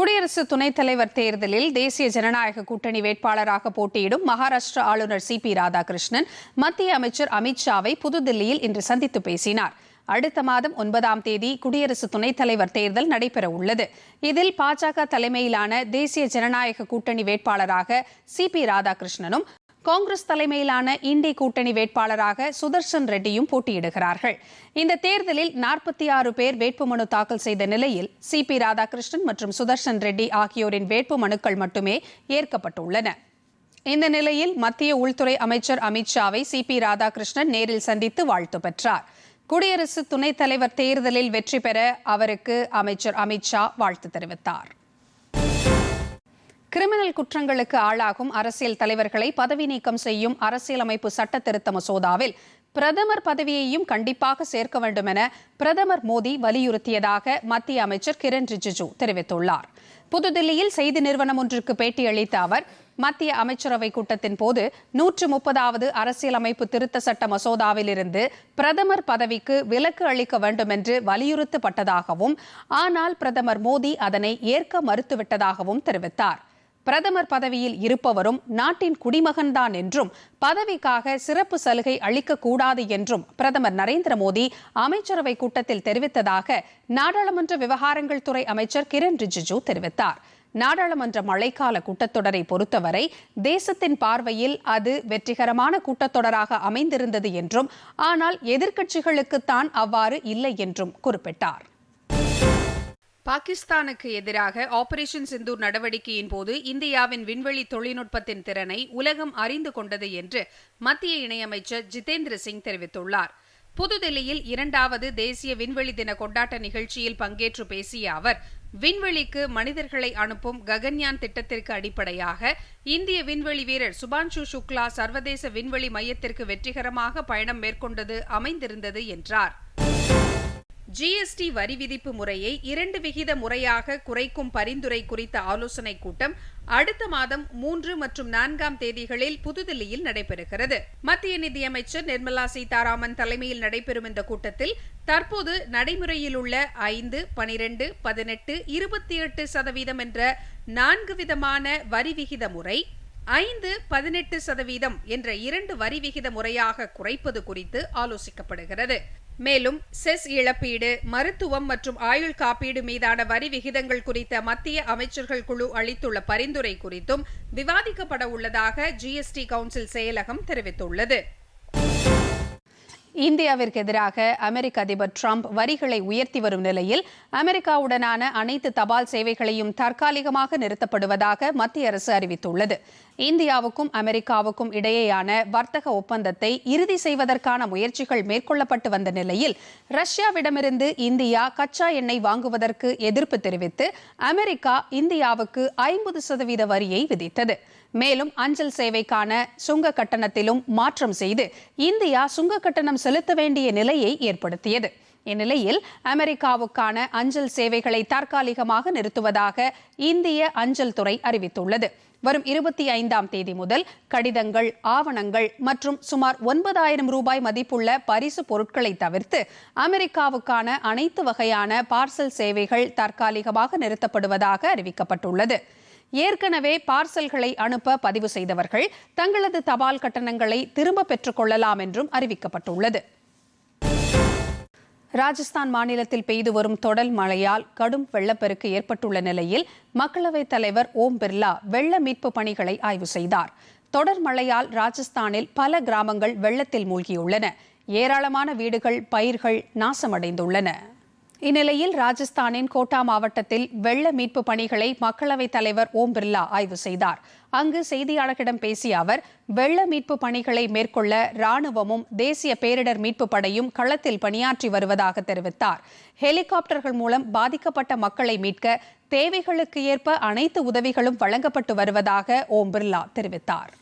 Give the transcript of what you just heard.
குடியரசு துணைத் தலைவர் தேர்தலில் தேசிய ஜனநாயக கூட்டணி வேட்பாளராக போட்டியிடும் மகாராஷ்டிரா ஆளுநர் சி பி ராதாகிருஷ்ணன் மத்திய அமைச்சர் அமித்ஷாவை புதுதில்லியில் இன்று சந்தித்து பேசினார். அடுத்த மாதம் ஒன்பதாம் தேதி குடியரசு துணைத் தலைவர் தேர்தல் நடைபெற உள்ளது. இதில் பாஜக தலைமையிலான தேசிய ஜனநாயக கூட்டணி வேட்பாளராக சி பி ராதாகிருஷ்ணனும் காங்கிரஸ் தலைமையிலான இண்டி கூட்டணி வேட்பாளராக சுதர்சன் ரெட்டியும் போட்டியிடுகிறார்கள். இந்த தேர்தலில் நாற்பத்தி ஆறு பேர் வேட்புமனு தாக்கல் செய்த நிலையில் சி பி ராதாகிருஷ்ணன் மற்றும் சுதர்சன் ரெட்டி ஆகியோரின் வேட்புமனுக்கள் மட்டுமே ஏற்கப்பட்டுள்ளன. இந்த நிலையில் மத்திய உள்துறை அமைச்சர் அமித்ஷாவை சி பி ராதாகிருஷ்ணன் நேரில் சந்தித்து வாழ்த்து பெற்றார். குடியரசு துணைத் தலைவர் தேர்தலில் வெற்றி பெற அவருக்கு அமைச்சர் அமித்ஷா வாழ்த்து தெரிவித்தார். கிரிமினல் குற்றங்களுக்கு ஆளாகும் அரசியல் தலைவர்களை பதவி நீக்கம் செய்யும் அரசியலமைப்பு சட்ட திருத்த மசோதாவில் பிரதமர் பதவியையும் கண்டிப்பாக சேர்க்க வேண்டும் என பிரதமர் மோடி வலியுறுத்தியதாக மத்திய அமைச்சர் கிரண் ரிஜிஜு தெரிவித்துள்ளார். புதுதில்லியில் செய்தி நிறுவனம் ஒன்றுக்கு பேட்டியளித்த அவர் மத்திய அமைச்சரவை கூட்டத்தின் போது நூற்று முப்பதாவது அரசியலமைப்பு திருத்த சட்ட மசோதாவிலிருந்து பிரதமர் பதவிக்கு விலக்கு அளிக்க வேண்டும் என்று வலியுறுத்தப்பட்டதாகவும் ஆனால் பிரதமர் மோடி அதனை ஏற்க மறுத்துவிட்டதாகவும் தெரிவித்தார். பிரதமர் பதவியில் இருப்பவரும் நாட்டின் குடிமகன்தான் என்றும் பதவிக்காக சிறப்பு சலுகை அளிக்கக்கூடாது என்றும் பிரதமர் நரேந்திர மோடி அமைச்சரவை கூட்டத்தில் தெரிவித்ததாக நாடாளுமன்ற விவகாரங்கள் துறை அமைச்சர் கிரண் ரிஜிஜு தெரிவித்தார். நாடாளுமன்ற மழைக்கால கூட்டத்தொடரை பொறுத்தவரை தேசத்தின் பார்வையில் அது வெற்றிகரமான கூட்டத்தொடராக அமைந்திருந்தது என்றும் ஆனால் எதிர்க்கட்சிகளுக்குத்தான் அவ்வாறு இல்லை என்றும் குறிப்பிட்டார். பாகிஸ்தானுக்கு எதிராக ஆபரேஷன் சிந்தூர் நடவடிக்கையின் போது இந்தியாவின் விண்வெளி தொழில்நுட்பத்தின் திறனை உலகம் அறிந்து கொண்டது என்று மத்திய இணையமைச்சர் ஜிதேந்திர சிங் தெரிவித்துள்ளார். புதுதில்லியில் இரண்டாவது தேசிய விண்வெளி தின கொண்டாட்ட நிகழ்ச்சியில் பங்கேற்று பேசிய அவர் விண்வெளிக்கு மனிதர்களை அனுப்பும் ககன்யான் திட்டத்திற்கு அடிப்படையாக இந்திய விண்வெளி வீரர் சுபான்ஷு சுக்லா சர்வதேச விண்வெளி மையத்திற்கு வெற்றிகரமாக பயணம் மேற்கொண்டது அமைந்திருந்தது என்றார். ஜிஎஸ்டி வரி விதிப்பு முறையை இரண்டு விகித முறையாக குறைக்கும் பரிந்துரை குறித்த ஆலோசனைக் கூட்டம் அடுத்த மாதம் மூன்று மற்றும் நான்காம் தேதிகளில் புதுதில்லியில் நடைபெறுகிறது. மத்திய நிதியமைச்சர் நிர்மலா சீதாராமன் தலைமையில் நடைபெறும் இந்த கூட்டத்தில் தற்போது நடைமுறையில் உள்ள ஐந்து பனிரெண்டு பதினெட்டு இருபத்தி எட்டு சதவீதம் என்ற நான்கு விதமான வரி விகித முறை ஐந்து பதினெட்டு சதவீதம் என்ற இரண்டு வரி விகித முறையாக குறைப்பது குறித்து ஆலோசிக்கப்படுகிறது. மேலும் செஸ் இழப்பீடு மருத்துவம் மற்றும் ஆயுள் காப்பீடு மீதான வரி விகிதங்கள் குறித்த மத்திய அமைச்சர்கள் குழு அளித்துள்ள பரிந்துரை குறித்தும் விவாதிக்கப்பட உள்ளதாக ஜிஎஸ்டி கவுன்சில் செயலகம் தெரிவித்துள்ளது. இந்தியாவிற்கு எதிராக அமெரிக்க அதிபர் ட்ரம்ப் வரிகளை உயர்த்தி வரும் நிலையில் அமெரிக்காவுடனான அனைத்து தபால் சேவைகளையும் தற்காலிகமாக நிறுத்தப்படுவதாக மத்திய அரசு அறிவித்துள்ளது. இந்தியாவுக்கும் அமெரிக்காவுக்கும் இடையேயான வர்த்தக ஒப்பந்தத்தை இறுதி செய்வதற்கான முயற்சிகள் மேற்கொள்ளப்பட்டு வந்த நிலையில் ரஷ்யாவிடமிருந்து இந்தியா கச்சா எண்ணெய் வாங்குவதற்கு எதிர்ப்பு தெரிவித்து அமெரிக்கா இந்தியாவுக்கு ஐம்பது சதவீத வரியை விதித்தது. மேலும் அஞ்சல் சேவைக்கான சுங்க கட்டணத்திலும் மாற்றம் செய்து இந்தியா சுங்க கட்டணம் செலுத்த வேண்டிய நிலையை ஏற்படுத்தியது. இந்நிலையில் அமெரிக்காவுக்கான அஞ்சல் சேவைகளை தற்காலிகமாக நிறுத்துவதாக இந்திய அஞ்சல் துறை அறிவித்துள்ளது. வரும் இருபத்தி ஐந்தாம் தேதி முதல் கடிதங்கள் ஆவணங்கள் மற்றும் சுமார் ஒன்பதாயிரம் ரூபாய் மதிப்புள்ள பரிசு பொருட்களை தவிர்த்து அமெரிக்காவுக்கான அனைத்து வகையான பார்சல் சேவைகள் தற்காலிகமாக நிறுத்தப்படுவதாக அறிவிக்கப்பட்டுள்ளது. ஏற்கனவே பார்சல்களை அனுப்ப பதிவு செய்தவர்கள் தங்களது தபால் கட்டணங்களை திரும்ப பெற்றுக் கொள்ளலாம் என்றும் அறிவிக்கப்பட்டுள்ளது. ராஜஸ்தான் மாநிலத்தில் பெய்து வரும் தொடர் மழையால் கடும் வெள்ளப்பெருக்கு ஏற்பட்டுள்ள நிலையில் மக்களவைத் தலைவர் ஓம் பிர்லா வெள்ள மீட்பு பணிகளை ஆய்வு செய்தார். தொடர் மழையால் ராஜஸ்தானில் பல கிராமங்கள் வெள்ளத்தில் மூழ்கியுள்ளன. ஏராளமான வீடுகள் பயிர்கள் நாசமடைந்துள்ளன. இந்நிலையில் ராஜஸ்தானின் கோட்டா மாவட்டத்தில் வெள்ள மீட்பு பணிகளை மக்களவைத் தலைவர் ஓம் பிர்லா ஆய்வு செய்தார். அங்கு செய்தியாளர்களிடம் பேசிய அவர் வெள்ள மீட்பு பணிகளை மேற்கொள்ள ராணுவமும் தேசிய பேரிடர் மீட்பு படையும் களத்தில் பணியாற்றி வருவதாக தெரிவித்தார். ஹெலிகாப்டர்கள் மூலம் பாதிக்கப்பட்ட மக்களை மீட்க தேவைகளுக்கு ஏற்ப அனைத்து உதவிகளும் வழங்கப்பட்டு வருவதாக ஓம் பிர்லா தெரிவித்தார்.